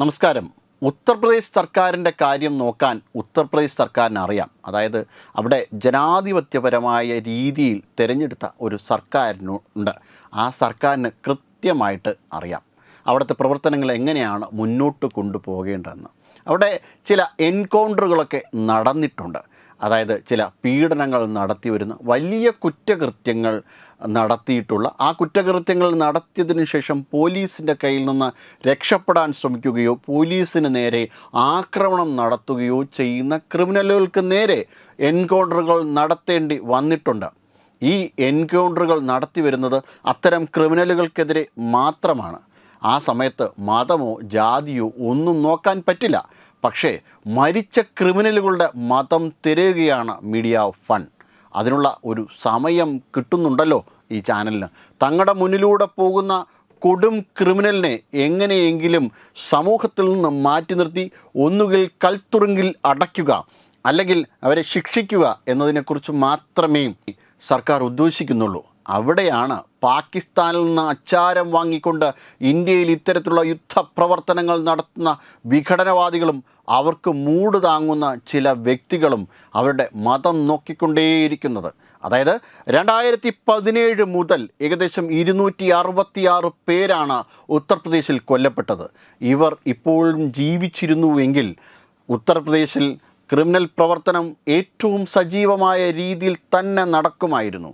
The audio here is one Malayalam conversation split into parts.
നമസ്കാരം. ഉത്തർപ്രദേശ് സർക്കാരിന്റെ കാര്യം നോക്കാൻ ഉത്തർപ്രദേശ് സർക്കാരിന് അറിയാം. അതായത് അവിടെ ജനാധിപത്യപരമായ രീതിയിൽ തിരഞ്ഞെടുത്ത ഒരു സർക്കാരിനുണ്ട് ആ സർക്കാരിന് കൃത്യമായിട്ട് അറിയാം. അവിടുത്തെ പ്രവർത്തനങ്ങൾ എങ്ങനെയാണ് മുന്നോട്ട് കൊണ്ടുപോകേണ്ടതെന്ന്. അവിടെ ചില എൻകൗണ്ടറുകളൊക്കെ നടന്നിട്ടുണ്ട്. അതായത് ചില പീഡനങ്ങൾ നടത്തി വരുന്ന വലിയ കുറ്റകൃത്യങ്ങൾ നടത്തിയിട്ടുള്ള ആ കുറ്റകൃത്യങ്ങൾ നടത്തിയതിനു ശേഷം പോലീസിന്റെ കയ്യിൽ നിന്ന് രക്ഷപ്പെടാൻ ശ്രമിക്കുകയോ പോലീസിന് നേരെ ആക്രമണം നടത്തുകയോ ചെയ്യുന്ന ക്രിമിനലുകൾക്ക് നേരെ എൻകൗണ്ടറുകൾ നടത്തേണ്ടി വന്നിട്ടുണ്ട്. ഈ എൻകൗണ്ടറുകൾ നടത്തി വരുന്നത് അത്തരം ക്രിമിനലുകൾക്കെതിരെ മാത്രമാണ്. ആ സമയത്ത് മതമോ ജാതിയോ ഒന്നും നോക്കാൻ പറ്റില്ല. പക്ഷേ മരിച്ച ക്രിമിനലുകളുടെ മതം തിരയുകയാണ് മീഡിയ ഫൺ. അതിനുള്ള ഒരു സമയം കിട്ടുന്നുണ്ടല്ലോ ഈ ചാനലിന്. തങ്ങളുടെ മുന്നിലൂടെ പോകുന്ന കൊടും ക്രിമിനലിനെ എങ്ങനെയെങ്കിലും സമൂഹത്തിൽ നിന്ന് മാറ്റി നിർത്തി ഒന്നുകിൽ കൽത്തുറുങ്കിൽ അടയ്ക്കുക അല്ലെങ്കിൽ അവരെ ശിക്ഷിക്കുക എന്നതിനെക്കുറിച്ച് മാത്രമേ സർക്കാർ ഉദ്ദേശിക്കുന്നുള്ളൂ. അവിടെയാണ് പാകിസ്ഥാനിൽ നിന്ന് അച്ചാരം വാങ്ങിക്കൊണ്ട് ഇന്ത്യയിൽ ഇത്തരത്തിലുള്ള യുദ്ധപ്രവർത്തനങ്ങൾ നടത്തുന്ന വിഘടനവാദികളും അവർക്ക് മൂട് താങ്ങുന്ന ചില വ്യക്തികളും അവരുടെ മതം നോക്കിക്കൊണ്ടേയിരിക്കുന്നത്. അതായത് രണ്ടായിരത്തി പതിനേഴ് മുതൽ ഏകദേശം ഇരുന്നൂറ്റി അറുപത്തിയാറ് പേരാണ് ഉത്തർപ്രദേശിൽ കൊല്ലപ്പെട്ടത്. ഇവർ ഇപ്പോഴും ജീവിച്ചിരുന്നുവെങ്കിൽ ഉത്തർപ്രദേശിൽ ക്രിമിനൽ പ്രവർത്തനം ഏറ്റവും സജീവമായ രീതിയിൽ തന്നെ നടക്കുമായിരുന്നു.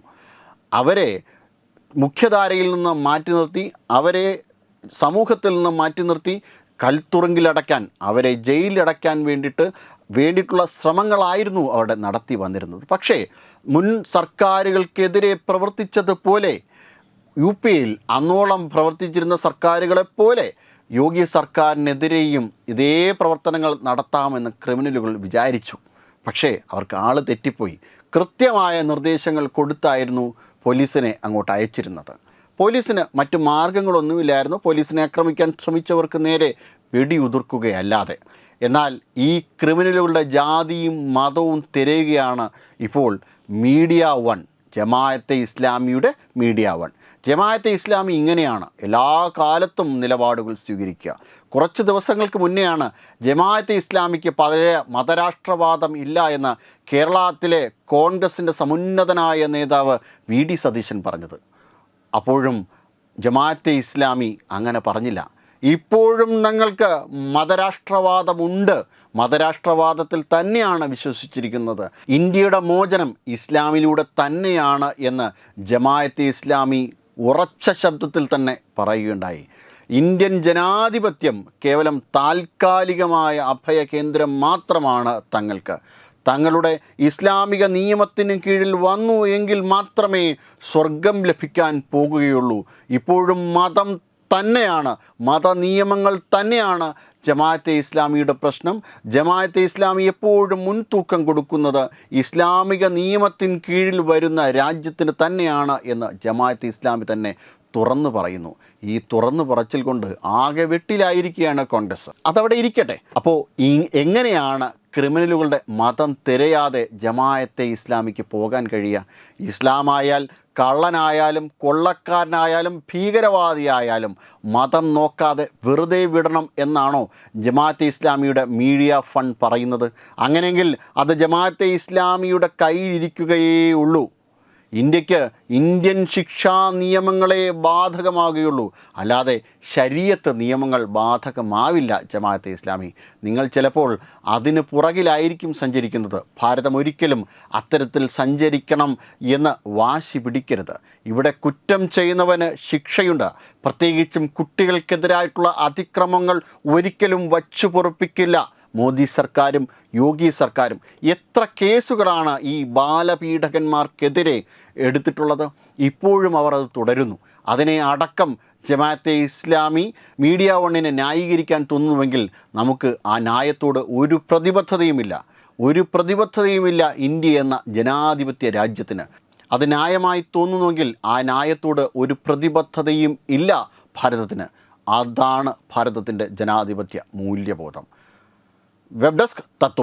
അവരെ മുഖ്യധാരയിൽ നിന്ന് മാറ്റി നിർത്തി അവരെ സമൂഹത്തിൽ നിന്ന് മാറ്റി നിർത്തി കൽത്തുറുങ്കിലടയ്ക്കാൻ അവരെ ജയിലിലടയ്ക്കാൻ വേണ്ടിയിട്ട് വേണ്ടിയിട്ടുള്ള ശ്രമങ്ങളായിരുന്നു അവിടെ നടത്തി വന്നിരുന്നത്. പക്ഷേ മുൻ സർക്കാരുകൾക്കെതിരെ പ്രവർത്തിച്ചതുപോലെ യു പിയിൽ അന്നോളം പ്രവർത്തിച്ചിരുന്ന സർക്കാരുകളെപ്പോലെ യോഗി സർക്കാരിനെതിരെയും ഇതേ പ്രവർത്തനങ്ങൾ നടത്താമെന്ന് ക്രിമിനലുകൾ വിചാരിച്ചു. പക്ഷേ അവർക്ക് ആൾ തെറ്റിപ്പോയി. കൃത്യമായ നിർദ്ദേശങ്ങൾ കൊടുത്തായിരുന്നു പോലീസിനെ അങ്ങോട്ട് അയച്ചിരുന്നത്. പോലീസിന് മറ്റു മാർഗങ്ങളൊന്നുമില്ലായിരുന്നു. പോലീസിനെ ആക്രമിക്കാൻ ശ്രമിച്ചവർക്ക് നേരെ വെടിയുതിർക്കുകയല്ലാതെ. എന്നാൽ ഈ ക്രിമിനലുകളുടെ ജാതിയും മതവും തിരയുകയാണ് ഇപ്പോൾ മീഡിയ വൺ. ജമായത്തെ ഇസ്ലാമിയുടെ മീഡിയ വൺ. ജമായത്തെ ഇസ്ലാമി ഇങ്ങനെയാണ് എല്ലാ കാലത്തും നിലപാടുകൾ സ്വീകരിക്കുക. കുറച്ച് ദിവസങ്ങൾക്ക് മുന്നെയാണ് ജമായത്തെ ഇസ്ലാമിക്ക് പഴയ മതരാഷ്ട്രവാദം ഇല്ല എന്ന് കേരളത്തിലെ കോൺഗ്രസിന്റെ സമുന്നതനായ നേതാവ് വി. ഡി. സതീശൻ പറഞ്ഞത്. അപ്പോഴും ജമാഅത്തെ ഇസ്ലാമി അങ്ങനെ പറഞ്ഞില്ല. ഇപ്പോഴും ഞങ്ങൾക്ക് മതരാഷ്ട്രവാദമുണ്ട്. മതരാഷ്ട്രവാദത്തിൽ തന്നെയാണ് വിശ്വസിച്ചിരിക്കുന്നത്. ഇന്ത്യയുടെ മോചനം ഇസ്ലാമിലൂടെ തന്നെയാണ് എന്ന് ജമാഅത്തെ ഇസ്ലാമി ഉറച്ച ശബ്ദത്തിൽ തന്നെ പറയുകയുണ്ടായി. ഇന്ത്യൻ ജനാധിപത്യം കേവലം താൽക്കാലികമായ അഭയ കേന്ദ്രം മാത്രമാണ് തങ്ങൾക്ക്. തങ്ങളുടെ ഇസ്ലാമിക നിയമത്തിന് കീഴിൽ വന്നു എങ്കിൽ മാത്രമേ സ്വർഗം ലഭിക്കാൻ പോകുകയുള്ളൂ. ഇപ്പോഴും മതം തന്നെയാണ്. മതനിയമങ്ങൾ തന്നെയാണ് ജമാഅത്തെ ഇസ്ലാമിയുടെ പ്രശ്നം. ജമാഅത്തെ ഇസ്ലാമി എപ്പോഴും മുൻതൂക്കം കൊടുക്കുന്നത് ഇസ്ലാമിക നിയമത്തിന് കീഴിൽ വരുന്ന രാജ്യത്തിന് തന്നെയാണ് എന്ന് ജമാഅത്തെ ഇസ്ലാമി തന്നെ തുറന്നു പറയുന്നു. ഈ തുറന്നു പറച്ചിൽ കൊണ്ട് ആകെ വെട്ടിലായിരിക്കുകയാണ് കോൺഗ്രസ്. അതവിടെ ഇരിക്കട്ടെ. അപ്പോൾ എങ്ങനെയാണ് ക്രിമിനലുകളുടെ മതം തിരയാതെ ജമായത്തെ ഇസ്ലാമിക്ക് പോകാൻ കഴിയുക? ഇസ്ലാമായാൽ കള്ളനായാലും കൊള്ളക്കാരനായാലും ഭീകരവാദിയായാലും മതം നോക്കാതെ വെറുതെ വിടണം എന്നാണോ ജമാഅത്തെ ഇസ്ലാമിയുടെ മീഡിയ ഫണ്ട് പറയുന്നത്? അങ്ങനെയെങ്കിൽ അത് ജമാഅത്തെ ഇസ്ലാമിയുടെ കയ്യിലിരിക്കുകയേ ഉള്ളൂ. ഇന്ത്യയ്ക്ക് ഇന്ത്യൻ ശിക്ഷാ നിയമങ്ങളെ ബാധകമാകുകയുള്ളൂ. അല്ലാതെ ശരീരത്ത് നിയമങ്ങൾ ബാധകമാവില്ല ജമാഅത്തെ ഇസ്ലാമി. നിങ്ങൾ ചിലപ്പോൾ അതിന് പുറകിലായിരിക്കും സഞ്ചരിക്കുന്നത്. ഭാരതം ഒരിക്കലും അത്തരത്തിൽ സഞ്ചരിക്കണം എന്ന് വാശി പിടിക്കരുത്. ഇവിടെ കുറ്റം ചെയ്യുന്നവന് ശിക്ഷയുണ്ട്. പ്രത്യേകിച്ചും കുട്ടികൾക്കെതിരായിട്ടുള്ള അതിക്രമങ്ങൾ ഒരിക്കലും വച്ചു പൊറുപ്പിക്കില്ല മോദി സർക്കാരും യോഗി സർക്കാരും എത്ര കേസുകളാണ് ഈ ബാലപീഡകന്മാർക്കെതിരെ എടുത്തിട്ടുള്ളത്? ഇപ്പോഴും അവർ അത് തുടരുന്നു. അതിനെ അടക്കം ജമാഅത്തെ ഇസ്ലാമി മീഡിയ വണ്ണിനെ ന്യായീകരിക്കാൻ തോന്നുന്നുവെങ്കിൽ നമുക്ക് ആ ന്യായത്തോട് ഒരു പ്രതിബദ്ധതയുമില്ല. ഒരു പ്രതിബദ്ധതയുമില്ല ഇന്ത്യ എന്ന ജനാധിപത്യ രാജ്യത്തിന്. അത് ന്യായമായി തോന്നുന്നുവെങ്കിൽ ആ ന്യായത്തോട് ഒരു പ്രതിബദ്ധതയും ഇല്ല ഭാരതത്തിന്. അതാണ് ഭാരതത്തിന്റെ ജനാധിപത്യ മൂല്യബോധം. वेबडेस्क तत्व तो